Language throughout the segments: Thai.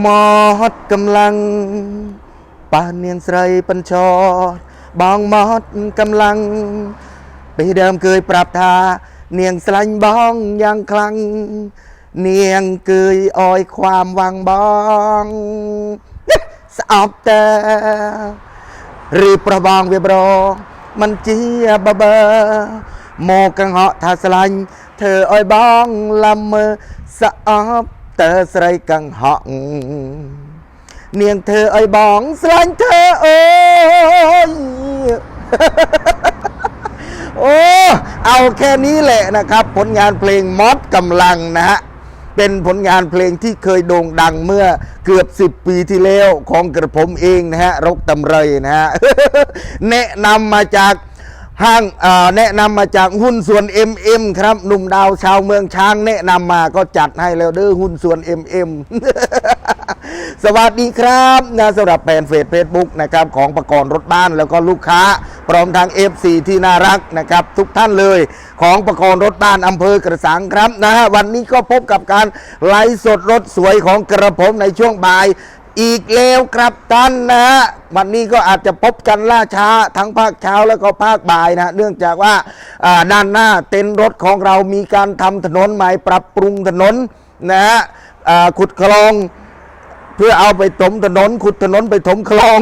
หมอดกำลังปานเนียงไสปัญชอดบองหมอดกำลังไปเดิมเคยปรับทา เนียงสลันบ้องยังคลัง เนียงเกยออยความวังบ้องสอบแต่รีบประบองเวียบรอมันเจียบเบอโมกังเหาะทาสลันเธออ้อยบ้องลำเมอสอบ เตอสไรกังเหาะเนียงเธออ้อยบองสลันเธอเอ้โอ้เอาแค่นี้แหละนะครับ ผลงานเพลงมอดกำลังนะฮะเป็นผลงานเพลงที่เคยโด่งดังเมื่อเกือบ 10 ปีที่แล้วของกระผมเองนะฮะรกตำไรนะฮะแนะนำมาจาก ห้างแนะนำมาจากหุ้นส่วน MM ครับหนุ่มดาวชาวเมืองช้างแนะนำมาก็จัดให้แล้วเด้อหุ้นส่วน MM สวัสดีครับนะสำหรับแฟนเฟซเฟซบุ๊กนะครับของประกรณ์รถบ้านแล้วก็ลูกค้า พร้อมทาง FC ที่น่ารักนะครับ ทุกท่านเลยของประกรณ์รถบ้านอำเภอกระสังครับนะฮะวันนี้ก็พบกับการไลฟ์สดรถสวยของกระผมในช่วงบ่าย อีกแล้วครับท่านนะฮะวันนี้ก็อาจจะพบกันล่าช้าทั้งภาคเช้าแล้วก็ภาคบ่ายนะ เนื่องจากว่าด้านหน้าเต็นท์รถของเรามีการทำถนนใหม่ปรับปรุงถนนนะฮะขุดคลองเพื่อเอาไปถมถนน ขุดถนนไปถมคลอง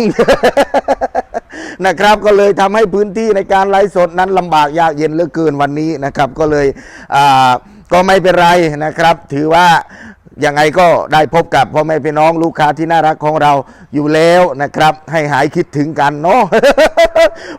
นะครับก็เลยทำให้พื้นที่ในการไลฟ์สดนั้นลำบากยากเย็นเหลือเกินวันนี้นะครับ ก็เลยก็ไม่เป็นไรนะครับ ถือว่า ยังไงก็ได้พบกับพ่อแม่พี่น้องลูกค้าที่น่ารักของเราอยู่แล้วนะครับ ให้หายคิดถึงกันเนาะ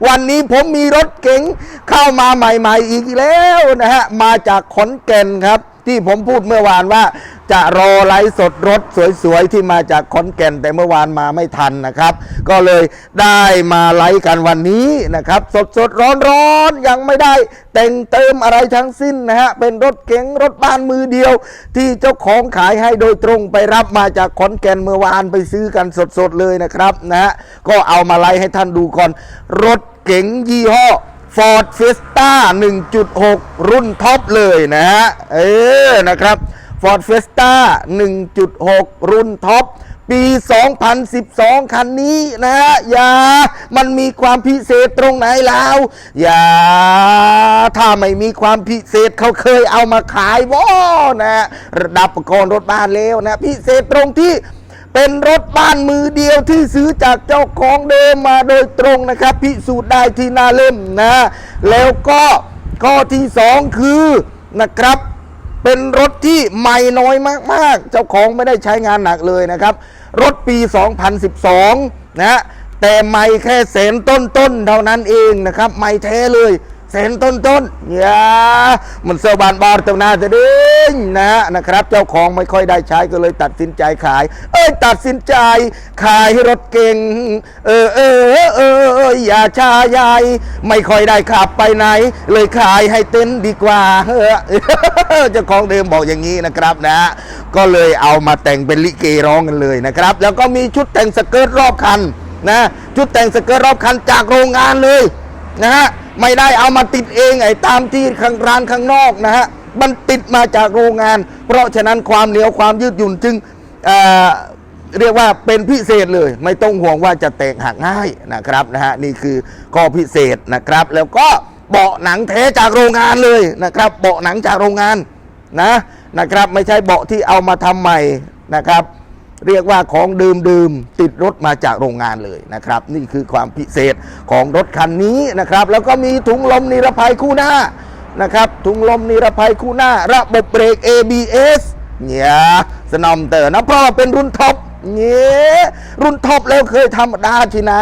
วันนี้ผมมีรถเก๋งเข้ามาใหม่ ๆ อีกแล้วนะฮะมาจากขอนแก่นครับ ที่ผมพูดเมื่อวานว่า จะรอไลฟ์สดรถสวยๆ ที่มาจากขอนแก่นแต่เมื่อวานมาไม่ทันนะครับ ก็เลยได้มาไลฟ์กันวันนี้นะครับ สดสดร้อนร้อนๆ ยังไม่ได้แต่งเติมอะไรทั้งสิ้นนะฮะ เป็นรถเก๋งรถบ้านมือเดียว ที่เจ้าของขายให้โดยตรงไปรับมาจากขอนแก่นเมื่อวานไปซื้อกันสดๆเลยนะครับนะฮะก็เอามาไลฟ์ให้ท่านดูก่อนรถเก๋งยี่ห้อ Ford Fiesta 1.6 รุ่นท็อปเลยนะฮะ เออ นะครับ Ford Fiesta 1.6 รุ่นท็อป ปี 2012 คันนี้นะฮะ อย่า มันมีความพิเศษตรงไหนแล้ว อย่า ถ้าไม่มีความพิเศษเขาเคยเอามาขายบ่นะฮะระดับประกรณ์รถบ้านแล้วนะ พิเศษตรงที่ เป็นรถบ้านมือเดียวที่ซื้อจากเจ้าของเดิมมาโดยตรงนะครับ พิสูจน์ได้ที่หน้าเล่มนะ แล้วก็ข้อที่สองคือนะครับ เป็นรถที่ใหม่น้อยมากๆ เจ้าของไม่ได้ใช้งานหนักเลยนะครับ รถปี 2012 นะแต่ใหม่แค่แสนต้นๆเท่านั้นเองนะครับใหม่แท้เลย แสนต้นต้นๆอย่ามันเซอร์บานบาร์เตนาจะดึงนะนะครับ เจ้าของไม่ค่อยได้ใช้ก็เลยตัดสินใจขาย เอ้ยตัดสินใจ ขายรถเก่ง เออเออเอออย่าชาใหญ่ไม่ค่อยได้ขับไปไหน เลยขายให้เต็นดีกว่าเฮ้อเจ้าของเดิมบอกอย่างนี้นะครับนะ ก็เลยเอามาแต่งเป็นลิเกร้องกันเลยนะครับ แล้วก็มีชุดแต่งสเกิร์ตรอบคันนะชุดแต่งสเกิร์ตรอบคันจากโรงงานเลยนะฮะ ไม่ได้เอามาติดเองไอ้ตามที่ข้างร้านข้างนอกนะฮะมันติดมาจากโรงงาน เพราะฉะนั้นความเหนียวความยืดหยุ่นจึงเเรียกว่าเป็นพิเศษเลย ไม่ต้องห่วงว่าจะแตกหักง่ายนะครับนะฮะนี่คือข้อพิเศษนะครับ แล้วก็เบาะหนังแท้จากโรงงานเลยนะครับ เบาะหนังจากโรงงานนะนะครับ ไม่ใช่เบาะที่เอามาทำใหม่นะครับ เรียกว่าของดื่มๆติดรถมาจากโรงงานเลยนะครับ นี่คือความพิเศษของรถคันนี้นะครับ แล้วก็มีถุงลมนิรภัยคู่หน้านะครับ ถุงลมนิรภัยคู่หน้า ระบบเบรก ABS เนี่ยสนอมเตอร์นะเพราะว่าเป็นรุ่นท็อปเนี่ยรุ่นท็อปแล้วเคยธรรมดาที่ไหน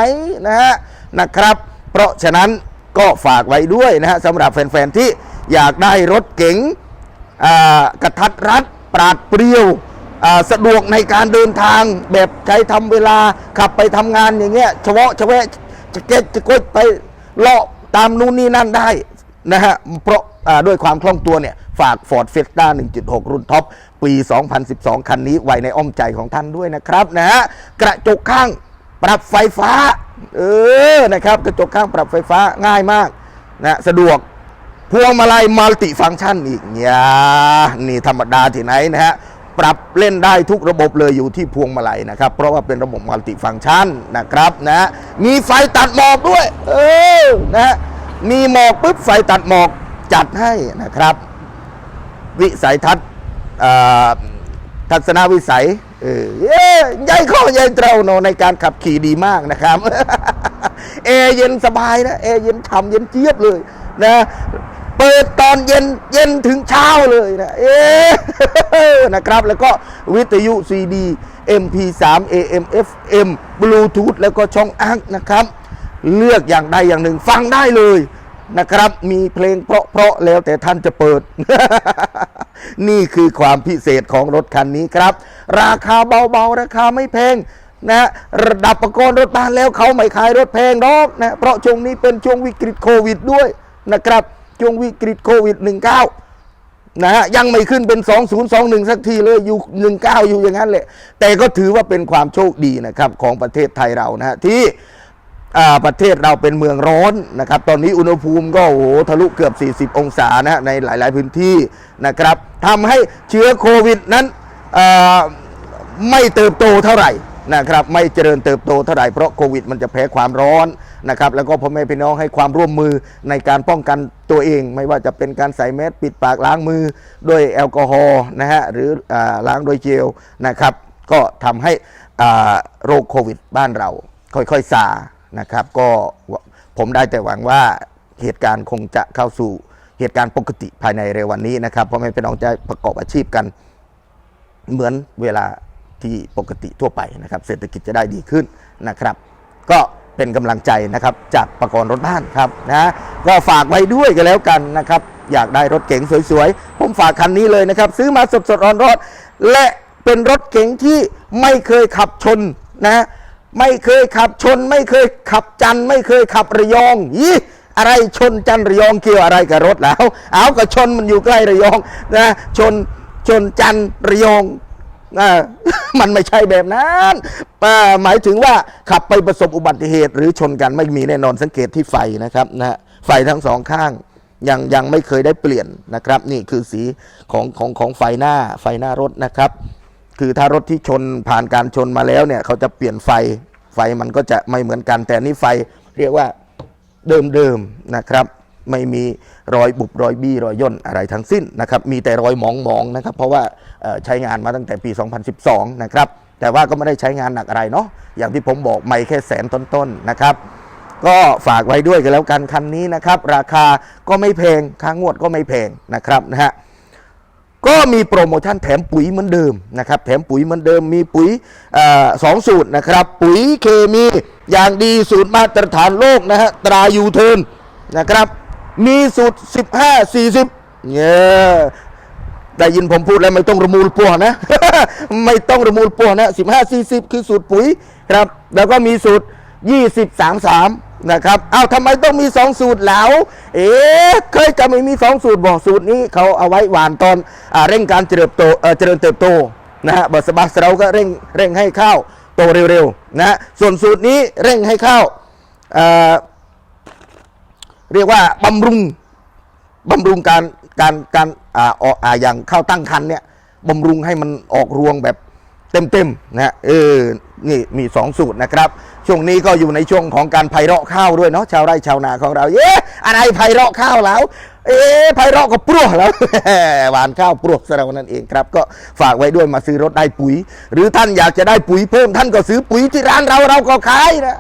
นะฮะนะครับ เพราะฉะนั้นก็ฝากไว้ด้วยนะฮะสำหรับแฟน ๆ ที่อยากได้รถเก๋งกระทัดรัดปราดเปรียว สะดวกในการเดินทางแบบใช้ทำเวลาขับไปทำงานอย่างเงี้ยเฉพาะเฉพาะจะเก็ตจะกดไปเลาะตามนู่นนี่นั่นได้นะฮะเพราะด้วยความคล่องตัวเนี่ย ฝาก Ford Fiesta 1.6 รุ่นท็อป ปี 2012 คันนี้ไว้ในอ้อมใจของท่านด้วยนะครับนะฮะกระจกข้างปรับไฟฟ้า เออนะครับ กระจกข้างปรับไฟฟ้าง่ายมากนะสะดวกพวงมาลัยมัลติฟังก์ชันอีกเนี่ยนี่ธรรมดาที่ไหนนะฮะ ปรับเล่นได้ทุกระบบเลยอยู่ที่พวงมาลัยนะครับ เพราะว่าเป็นระบบมัลติฟังก์ชันนะครับนะมีไฟตัดหมอกด้วย เออนะมีหมอกปุ๊บไฟตัดหมอกจัดให้นะครับ วิสัยทัศน์อ่าทัศนวิสัยเออเย้ใหญ่ข้อใหญ่เตราโนในการขับขี่ดีมากนะครับแอร์เย็นสบายนะแอร์เย็นฉ่ำเย็นเจี๊ยบเลยนะ เปิดตอนเย็นเย็นถึงเช้าเลยนะเอ๊ะนะครับ แล้วก็วิทยุ CD MP3 AM FM Bluetooth แล้วก็ช่องอังนะครับ เลือกอย่างใดอย่างหนึ่งฟังได้เลยนะครับ มีเพลงเพราะๆแล้วแต่ท่านจะเปิด นี่คือความพิเศษของรถคันนี้ครับ ราคาเบาๆ ราคาไม่แพงนะระดับประกรณ์รถบ้านแล้วเขาไม่ขายรถแพงหรอกนะเพราะช่วงนี้เป็นช่วงวิกฤตโควิดด้วยนะครับ ช่วงวิกฤตโควิด 19 นะฮะยังไม่ขึ้นเป็น 2021 สักทีเลยอยู่ 19 อยู่อย่างนั้นแหละ แต่ก็ถือว่าเป็นความโชคดีนะครับของประเทศไทยเรานะฮะที่ประเทศเราเป็นเมืองร้อนนะครับ ตอนนี้อุณหภูมิก็โอ้โหทะลุเกือบ 40 องศานะฮะในหลาย ๆ พื้นที่นะครับทำให้เชื้อโควิดนั้นไม่เติบโตเท่าไหร่นะครับ ไม่เจริญเติบโตเท่าไหร่เพราะโควิดมันจะแพ้ความร้อน นะครับแล้วก็พ่อแม่พี่น้องให้ความร่วมมือในการป้องกันตัวเอง ไม่ว่าจะเป็นการใส่แมสปิดปากล้างมือด้วยแอลกอฮอล์นะฮะหรืออล้างโดยเจลนะครับก็ทำให้โรคโควิดบ้านเราค่อยๆซานะครับ ก็ผมได้แต่หวังว่าเหตุการณ์คงจะเข้าสู่เหตุการณ์ปกติภายในเร็ววันนี้นะครับพ่อแม่พี่น้องจะประกอบอาชีพกัน เหมือนเวลาที่ปกติทั่วไปนะครับ เศรษฐกิจจะได้ดีขึ้นนะครับ ก็ เป็นกำลังใจนะครับจากประกรณ์รถบ้านครับนะก็ฝากไว้ด้วยกันแล้วกันนะครับอยากได้รถเก๋งสวยๆ ผมฝากคันนี้เลยนะครับ ซื้อมาสดๆร้อนๆและเป็นรถเก๋งที่ไม่เคยขับชนนะไม่เคยขับชน ไม่เคยขับจันทร์ไม่เคยขับระยองยี่อะไรชนจันทร์ระยองเกี่ยวอะไรกับรถแล้ว เอากับชนมันอยู่ใกล้ระยองนะชนชนจันทร์ระยอง มันไม่ใช่แบบนั้นหมายถึงว่าขับไปประสบอุบัติเหตุ หรือชนกันไม่มีแน่นอนสังเกตที่ไฟนะครับนะฮะไฟทั้งสองข้างยังยังไม่เคยได้เปลี่ยนนะครับ นี่คือสีของของของไฟหน้าไฟหน้ารถนะครับ คือถ้ารถที่ชนผ่านการชนมาแล้วเนี่ยเขาจะเปลี่ยนไฟไฟมันก็จะไม่เหมือนกัน แต่นี่ไฟเรียกว่าเดิมๆนะครับ ไม่มีรอยบุบรอยบี้รอยย่นอะไรทั้งสิ้นนะครับมีแต่รอยหมองๆนะครับ เพราะว่าใช้งานมาตั้งแต่ปี 2012 นะครับ แต่ว่าก็ไม่ได้ใช้งานหนักอะไรเนาะอย่างที่ผมบอกไม่แค่แสนต้นๆนะครับ ก็ฝากไว้ด้วยกันแล้วกันคันนี้นะครับ ราคาก็ไม่แพงค่างวดก็ไม่แพงนะครับนะฮะก็มีโปรโมชั่นแถมปุ๋ยเหมือนเดิมนะครับ แถมปุ๋ยเหมือนเดิม มีปุ๋ยอสองสูตรนะครับ ปุ๋ยเคมีอย่างดีสูตรมาตรฐานโลกนะฮะตรายูเทิร์นนะครับ มีสูตร 15 40เนี่ยได้ยินผมพูดแล้วไม่ต้องระมูลปัวนะ ไม่ต้องระมูลปัวนะ 15 40 คือสูตรปุ๋ยครับ แล้วก็มีสูตร 20 33นะครับ เอาทำไมต้องมี2สูตรแล้ว เอ๊ะ เคยจะไม่มี2สูตรบอกสูตรนี้เขาเอาไว้หวานตอนอเร่งการเจริญโตเจริญเติบโตนะฮะบทสบัสเราก็เร่งเร่งให้ข้าวโตเร็วๆนะฮะส่วนสูตรนี้เร่งให้ข้าว เรียกว่าบำรุงบำรุงการการการอ่าออกอ่าอย่างข้าวตั้งคันเนี่ยบำรุงให้มันออกรวงแบบเต็มๆนะฮะเออนี่มีสองสูตรนะครับ ช่วงนี้ก็อยู่ในช่วงของการไพเราะข้าวด้วยเนาะชาวไร่ชาวนาของเราเย้อะไรไพเราะข้าวแล้ว เอ๊ะไพเราะก็ปลัวแล้วหวานข้าวปลวกสเรานั่นเองครับ ก็ฝากไว้ด้วยมาซื้อรถได้ปุ๋ย หรือท่านอยากจะได้ปุ๋ยเพิ่มท่านก็ซื้อปุ๋ยที่ร้านเราเราก็ขายนะ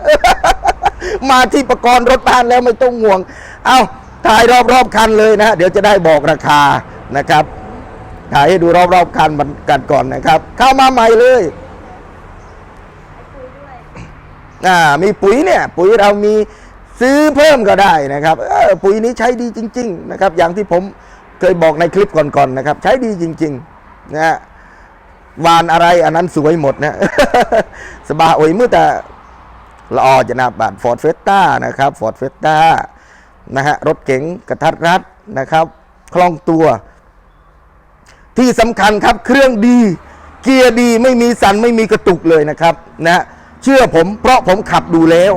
มาที่ประกรณ์รถบ้านแล้วไม่ต้องห่วง เอาถ่ายรอบๆคันเลยนะ เดี๋ยวจะได้บอกราคานะครับถ่ายให้ดูรอบๆคันมันกันก่อนนะครับ เข้ามาใหม่เลยอ่ามีปุ๋ยเนี่ย ปุ๋ยเรามี ซื้อเพิ่มก็ได้นะครับปุ๋ยนี้ใช้ดีจริง ๆ นะครับ อย่างที่ผมเคยบอกในคลิปก่อนๆนะครับ ใช้ดีจริงๆนะฮะวานอะไรอันนั้นสวยหมดนะสบายโอ้ยมือแต่ละออจะนาบาทฟอร์ดเฟสต้านะครับฟอร์ดเฟสต้านะฮะรถเก๋งกระทัดรัดนะครับ คล่องตัว ที่สำคัญครับเครื่องดี เกียร์ดีไม่มีสันไม่มีกระตุกเลยนะครับนะฮะ เชื่อผม เพราะผมขับดูแล้ว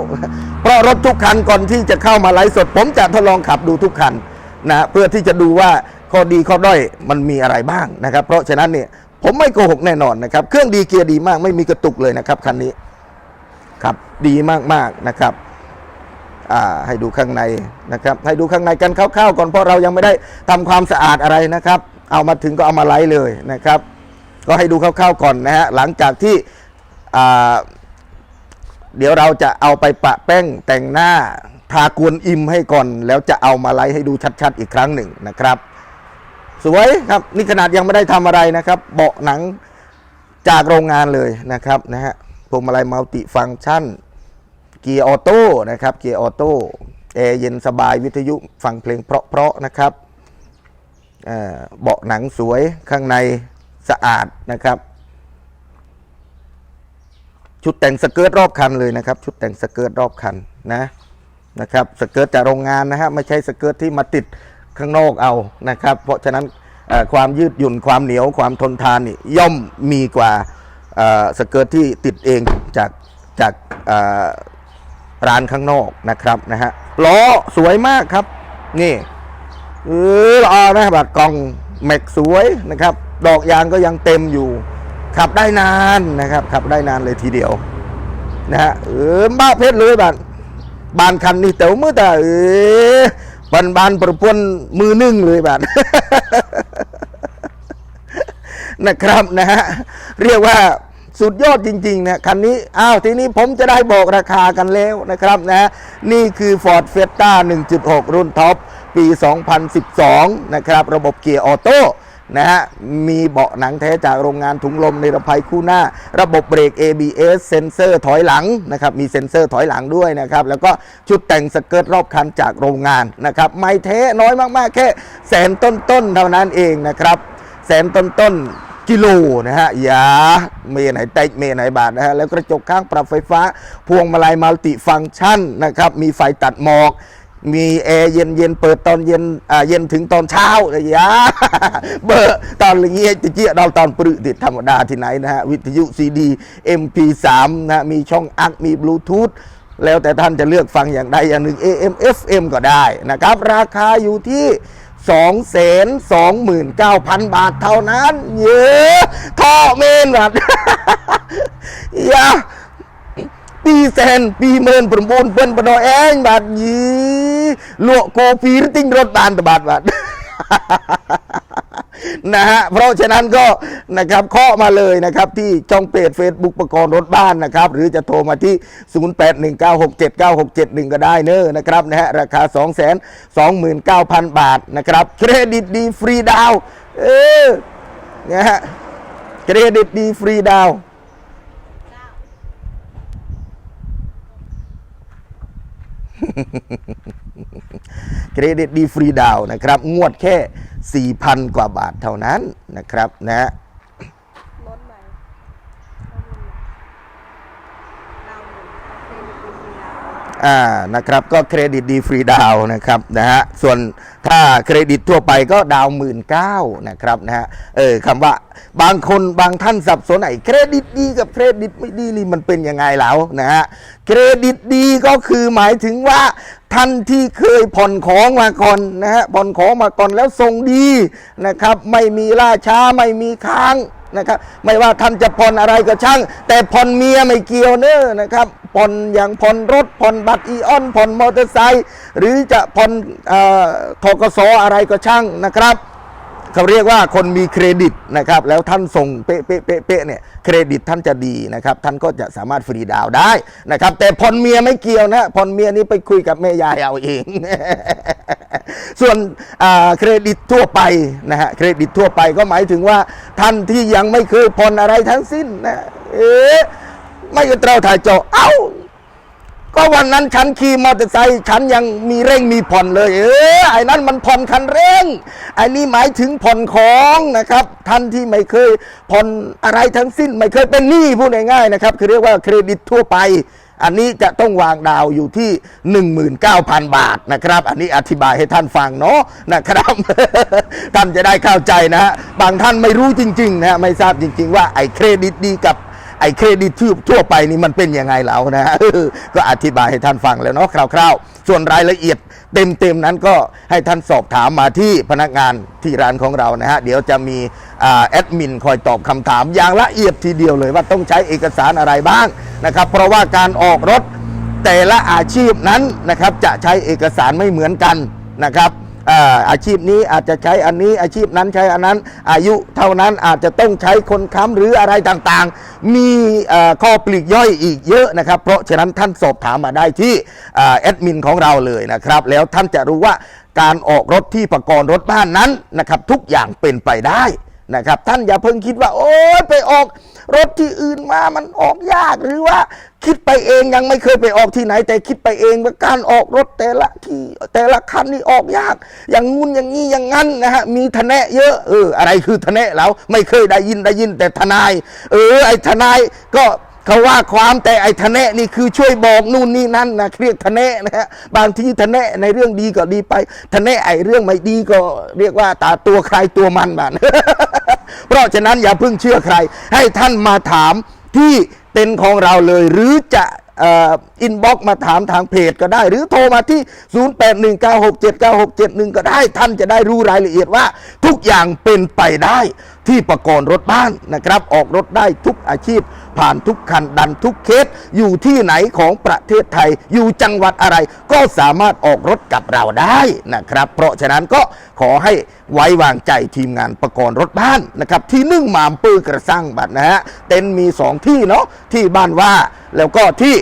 เพราะรถทุกคันก่อนที่จะเข้ามาไลฟ์สด ผมจะทดลองขับดูทุกคันนะเพื่อที่จะดูว่าข้อดีข้อด้อยมันมีอะไรบ้างนะครับ เพราะฉะนั้นเนี่ยผมไม่โกหกแน่นอนนะครับ เครื่องดีเกียร์ดีมากไม่มีกระตุกเลยนะครับคันนี้ครับดีมากๆนะครับอ่าให้ดูข้างในนะครับ ให้ดูข้างในกันคร่าวๆก่อนเพราะเรายังไม่ได้ทำความสะอาดอะไรนะครับ เอามาถึงก็เอามาไลฟ์เลยนะครับ ก็ให้ดูคร่าวๆก่อนนะฮะหลังจากที่อ่า เดี๋ยวเราจะเอาไปปะแป้งแต่งหน้าทากวนอิมให้ก่อน แล้วจะเอามาไลฟ์ให้ดูชัดๆอีกครั้งหนึ่งนะครับ สวยครับนี่ขนาดยังไม่ได้ทำอะไรนะครับ เบาะหนังจากโรงงานเลยนะครับนะฮะพวงมาลัยมัลติฟังก์ชันเกียร์ออโต้นะครับเกียร์ออโต้แอร์เย็นสบายวิทยุฟังเพลงเพราะๆนะครับเอ่อเบาะหนังสวยข้างในสะอาดนะครับ ชุดแต่งสเกิร์ตรอบคันเลยนะครับ ชุดแต่งสเกิร์ตรอบคันนะนะครับสเกิร์ตจากโรงงานนะฮะไม่ใช่สเกิร์ตที่มาติดข้างนอกเอานะครับ เพราะฉะนั้นความยืดหยุ่นความเหนียวความทนทานนี่ย่อมมีกว่าสเกิร์ตที่ติดเองจากจากร้านข้างนอกนะครับนะฮะล้อสวยมากครับนี่เออล้อนะบัดกล่องแม็กสวยนะครับ ดอกยางก็ยังเต็มอยู่ ขับได้นานนะครับ ขับได้นานเลยทีเดียว นะฮะเออบ้าเพชรเลยบัดบานคันนี่เต๋อมือแต่เออบันบานประพวนมือนึ่งเลยบัดนะครับนะฮะเรียกว่าสุดยอดจริง ๆ นะคันนี้อ้าวทีนี้ผมจะได้บอกราคากันแล้วนะครับนะนี่คือ Ford f i e s t a 1.6 รุ่นท็อป ปี 2012 นะครับ ระบบเกียร์ออโต้ นะฮะ มีเบาะหนังแท้จากโรงงานถุงลมในระภัยคู่หน้า ระบบเบรก ABS เซ็นเซอร์ถอยหลังนะครับ มีเซ็นเซอร์ถอยหลังด้วยนะครับ แล้วก็ชุดแต่งสเกิร์ตรอบคันจากโรงงานนะครับ ไม่เทน้อยมากๆ แค่แสนต้นๆเท่านั้นเองนะครับ แสนต้นๆกิโลนะฮะอย่าเมไหนเต็กเมไหนบาทนะฮะแล้วกระจกข้างปรับไฟฟ้า พวงมาลัยมัลติฟังก์ชันนะครับ มีไฟตัดหมอก มีแอร์เย็นเย็นๆเปิดตอนเย็นอ่าเย็นถึงตอนเช้าอย่าเบอร์ตอนเงี้ยจะเจี๊ยดาตอนปรึติดธรรมดาที่ไหนนะฮะ วิทยุซีดี MP3 นะฮะมีช่องอักมีบลูทูธแล้วแต่ท่านจะเลือกฟังอย่างใดอย่างหนึ่ง AM FM ก็ได้นะครับ ราคาอยู่ที่2 2 9 0 0 0 บาทเท่านั้น เยอะท่อเมนแบบอย่า ปีแสนปีเมินประมูลเปิ้นปนอเองบาทยีลวกโกปีรติ้งรถบานตะบาทบาทนะฮะเพราะฉะนั้นก็นะครับเคาะมาเลยนะครับที่ช่องเพจ Facebook ประกรณ์รถบ้านนะครับ หรือจะโทรมาที่ 0819679671 ก็ได้เนอะนะครับนะฮะราคา 229,000 บาทนะครับเครดิตดีฟรีดาวเออนะฮะเครดิตดีฟรีดาว เครดิตดีฟรีดาวนะครับ งวดแค่ 4,000 กว่าบาทเท่านั้นนะครับนะฮะ รถใหม่ข้อมูลดาวหนึ่งเอาเครดิตดีๆดาว อ่านะครับก็เครดิตดีฟรีดาวนะครับนะฮะส่วนถ้าเครดิตทั่วไปก็ดาวหมื่นเก้านะครับนะฮะเออคำว่าบางคนบางท่านสับสนไอ้เครดิตดีกับเครดิตไม่ดีนี่มันเป็นยังไงแล้วนะฮะเครดิตดีก็คือหมายถึงว่าท่านที่เคยผ่อนของมาก่อนนะฮะผ่อนของมาก่อนแล้วส่งดีนะครับ ไม่มีล่าช้าไม่มีค้าง นะครับ ไม่ว่าท่านจะผ่อนอะไรก็ช่าง แต่ผ่อนเมียไม่เกี่ยวเนอนะครับผ่อนอย่างผ่อนรถผ่อนบัตรอีออนผ่อนมอเตอร์ไซค์หรือจะผ่อนอทกศอะไรก็ช่างนะครับ เขาเรียกว่าคนมีเครดิตนะครับแล้วท่านส่งเป๊ะเป๊ะเป๊ะเป๊ะเนี่ยเครดิตท่านจะดีนะครับท่านก็จะสามารถฟรีดาวได้นะครับแต่ผ่อนเมียไม่เกี่ยวนะผ่อนเมียนี่ไปคุยกับแม่ยายเอาเอง ส่วนเครดิตทั่วไปนะฮะเครดิตทั่วไปก็หมายถึงว่าท่านที่ยังไม่เคยผ่อนอะไรทั้งสิ้นนะเอ๊ะไม่กระเตราถ่ายจาะเอ้า ก็วันนั้นฉันขี่มอเตอร์ไซค์ฉันยังมีเร่งมีผ่อนเลย เออไอ้นั่นมันผ่อนคันเร่งไอ้นี่หมายถึงผ่อนของนะครับ ท่านที่ไม่เคยผ่อนอะไรทั้งสิ้น ไม่เคยเป็นหนี้พูดง่ายๆนะครับคือเรียกว่าเครดิตทั่วไป อันนี้จะต้องวางดาวอยู่ที่ 19,000 บาทนะครับ อันนี้อธิบายให้ท่านฟังเนาะนะครับ ท่านจะได้เข้าใจนะฮะบางท่านไม่รู้จริงๆนะไม่ทราบจริง ๆ ว่าไอ้เครดิตดีกับ อ้เครดิตทั่วทั่วไปนี่มันเป็นยังไงแล้วนะฮะก็อธิบายให้ท่านฟังแล้วเนาะคร่าวๆ ส่วนรายละเอียดเต็มๆนั้นก็ให้ท่านสอบถามมาที่พนักงานที่ร้านของเรานะฮะเดี๋ยวจะมีแอดมินคอยตอบคำถามอย่างละเอียดทีเดียวเลยว่าต้องใช้เอกสารอะไรบ้างนะครับ เพราะว่าการออกรถแต่ละอาชีพนั้นนะครับจะใช้เอกสารไม่เหมือนกันนะครับ อาชีพนี้อาจจะใช้อันนี้อาชีพนั้นใช้อันนั้น อายุเท่านั้นอาจจะต้องใช้คนค้ำหรืออะไรต่างๆ มีข้อปลีกย่อยอีกเยอะนะครับ เพราะฉะนั้นท่านสอบถามมาได้ที่แอดมินของเราเลยนะครับ แล้วท่านจะรู้ว่าการออกรถที่ประกอบรถบ้านนั้นนะครับทุกอย่างเป็นไปได้ นะครับ ท่านอย่าเพิ่งคิดว่า โอ้ยไปออกรถที่อื่นมามันออกยากหรือว่าคิดไปเองยังไม่เคยไปออกที่ไหน แต่คิดไปเองว่าการออกรถแต่ละที่แต่ละคันนี่ออกยาก อย่างงู้นอย่างนี้อย่างงั้นนะฮะมีทนายเยอะเอออะไรคือทนายเราไม่เคยได้ยินได้ยินแต่ทนาย เออไอ้ทนายก็ เขาว่าความแต่ไอ้ทนายนี่คือช่วยบอกนู่นนี่นั่นนะเรียกทนายนะฮะบางทีทนายในเรื่องดีก็ดีไปทนายไอ้เรื่องไม่ดีก็เรียกว่าตาตัวใครตัวมันบ้านเพราะฉะนั้นอย่าเพิ่งเชื่อใคร ให้ท่านมาถามที่เต็นท์ของเราเลย หรือจะอินบ็อกมาถามทางเพจก็ได้ หรือโทรมาที่ 0819679671 ก็ได้ท่านจะได้รู้รายละเอียดว่า ทุกอย่างเป็นไปได้ ที่ประกอบรถบ้านนะครับ ออกรถได้ทุกอาชีพ ผ่านทุกคันดันทุกเคส อยู่ที่ไหนของประเทศไทย อยู่จังหวัดอะไร ก็สามารถออกรถกับเราได้นะครับ เพราะฉะนั้นก็ขอให้ไว้วางใจทีมงานประกอบรถบ้านนะครับ ที่นึ่งหมามปื้อกระสังบัตรนะฮะเต็นท์มีสองที่เนาะที่บ้านว่าแล้วก็ที่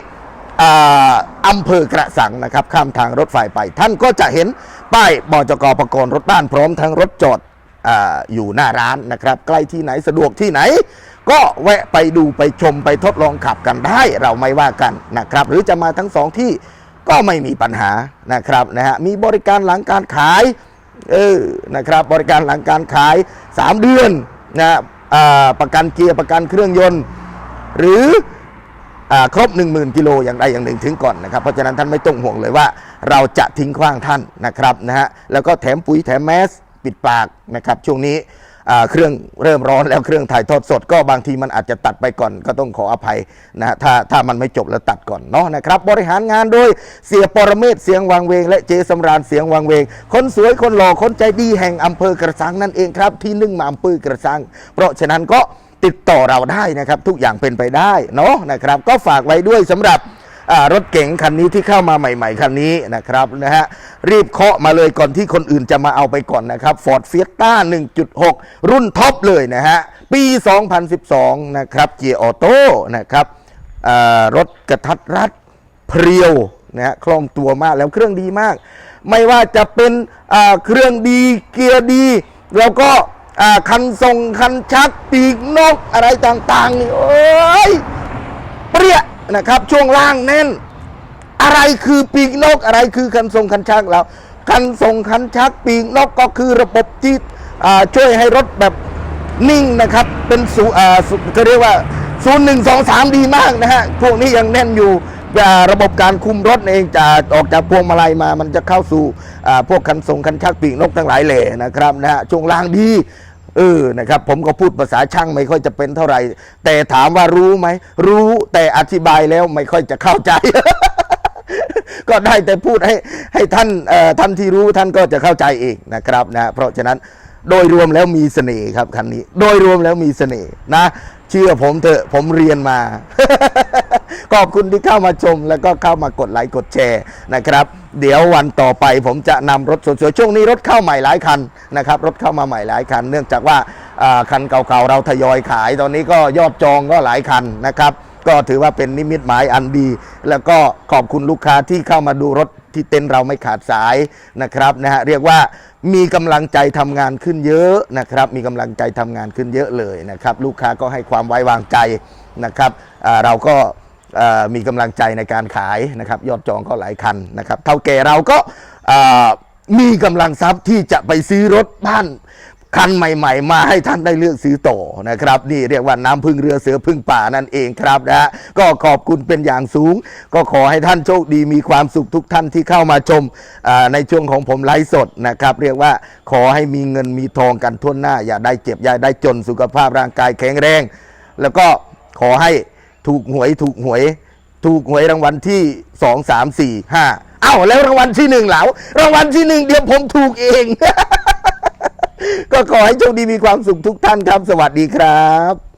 อ่าอำเภอกระสังนะครับ ข้ามทางรถไฟไป ท่านก็จะเห็นป้ายบจกประกอบรถบ้านพร้อมทั้งรถจอด อยู่หน้าร้านนะครับ ใกล้ที่ไหนสะดวกที่ไหน ก็แวะไปดูไปชมไปทดลองขับกันได้เราไม่ว่ากันนะครับ หรือจะมาทั้งสองที่ก็ไม่มีปัญหานะครับนะฮะมีบริการหลังการขายเออนะครับบริการหลังการขาย 3 เดือนนะประกันเกียร์ประกันเครื่องยนต์ หรือครบ 1 0,000 กิโลอย่างใดอย่างหนึ่งถึงก่อนนะครับเพราะฉะนั้นท่านไม่ต้องห่วงเลยว่า เราจะทิ้งขว้างท่านนะครับนะฮะแล้วก็แถมปุ๋ยแถมแมส ปิดปากนะครับช่วงนี้เครื่องเริ่มร้อนแล้วเครื่องถ่ายทอดสด ก็บางทีมันอาจจะตัดไปก่อน ก็ต้องขออภัยนะถ้าถ้ามันไม่จบแล้วตัดก่อนเนาะนะครับ บริหารงานโดยเสียปรเมศเสียงวังเวง และเจสำราญเสียงวังเวง คนสวยคนหล่อคนใจดีแห่งอำเภอกระสังนั่นเองครับ ที่นึ่งมาอำเภอกระสังเพราะฉะนั้นก็ติดต่อเราได้นะครับ ทุกอย่างเป็นไปได้เนาะนะครับ ก็ฝากไว้ด้วยสำหรับ รถเก๋งคันนี้ที่เข้ามาใหม่ ๆ คันนี้นะครับนะฮะรีบเคาะมาเลยก่อนที่คนอื่นจะมาเอาไปก่อนนะครับ Ford Fiesta 1.6 รุ่นท็อปเลยนะฮะ ปี 2012 นะครับเกียร์ออโต้นะครับรถกระทัดรัดเพรียวนะฮะคล่องตัวมากแล้วเครื่องดีมาก ไม่ว่าจะเป็นเครื่องดีเกียร์ดี แล้วก็คันทรงคันชักปีกนกอะไรต่างๆนี่โอ้ยเปรี้ย นะครับ ช่วงล่างแน่น อะไรคือปีกนกอะไรคือคันทรงคันชักแล้วคันทรงคันชักปีกนกก็คือระบบที่ช่วยให้รถแบบนิ่งนะครับ เป็นสูอ่าก็เรียกว่าศูนย์หนึ่งสองสามดีมากนะฮะพวกนี้ยังแน่นอยู่ระบบการคุมรถเองจะออกจากพวงมาลัยมา มันจะเข้าสู่พวกคันทรงคันชักปีกนกทั้งหลายแหล่นะครับนะฮะช่วงล่างดี เออนะครับผมก็พูดภาษาช่างไม่ค่อยจะเป็นเท่าไหร่ แต่ถามว่ารู้ไหม รู้แต่อธิบายแล้วไม่ค่อยจะเข้าใจ ก็ได้แต่พูดให้ให้ท่านท่านที่รู้ท่านก็จะเข้าใจเองนะครับนะเพราะฉะนั้นโดยรวมแล้วมีเสน่ห์ครับคันนี้ โดยรวมแล้วมีเสน่ห์นะ เชื่อผมเถอะผมเรียนมา ขอบคุณที่เข้ามาชม แล้วก็เข้ามากดไลค์กดแชร์นะครับ เดี๋ยววันต่อไปผมจะนำรถสวยๆช่วงนี้รถเข้าใหม่หลายคันนะครับรถเข้ามาใหม่หลายคัน เนื่องจากว่าคันเก่าๆเราทยอยขาย ตอนนี้ก็ยอดจองก็หลายคันนะครับก็ถือว่าเป็นนิมิตหมายอันดี แล้วก็ขอบคุณลูกค้าที่เข้ามาดูรถที่เต็นเราไม่ขาดสายนะครับนะฮะเรียกว่ามีกำลังใจทำงานขึ้นเยอะนะครับ มีกำลังใจทำงานขึ้นเยอะเลยนะครับ ลูกค้าก็ให้ความไว้วางใจนะครับเราก็ มีกำลังใจในการขายนะครับ ยอดจองก็หลายคันนะครับ เท่าแก่เราก็มีกำลังทรัพย์ที่จะไปซื้อรถบ้านคันใหม่ ๆ มาให้ท่านได้เลือกซื้อต่อนะครับ นี่เรียกว่าน้ำพึ่งเรือเสือพึ่งป่านั่นเองครับนะฮะก็ขอบคุณเป็นอย่างสูง ก็ขอให้ท่านโชคดีมีความสุขทุกท่านที่เข้ามาชมในช่วงของผมไลฟ์สดนะครับ เรียกว่าขอให้มีเงินมีทองกันทั่วหน้า อย่าได้เจ็บอย่าได้จนสุขภาพร่างกายแข็งแรง แล้วก็ขอให้ ถูกหวยถูกหวย ถูกหวยรางวัลที่สองสามสี่ห้าเอ้าแล้วรางวัลที่หนึ่งเหลารางวัลที่หนึ่งเดี๋ยวผมถูกเอง ก็ขอให้โชคดีมีความสุขทุกท่านครับ สวัสดีครับ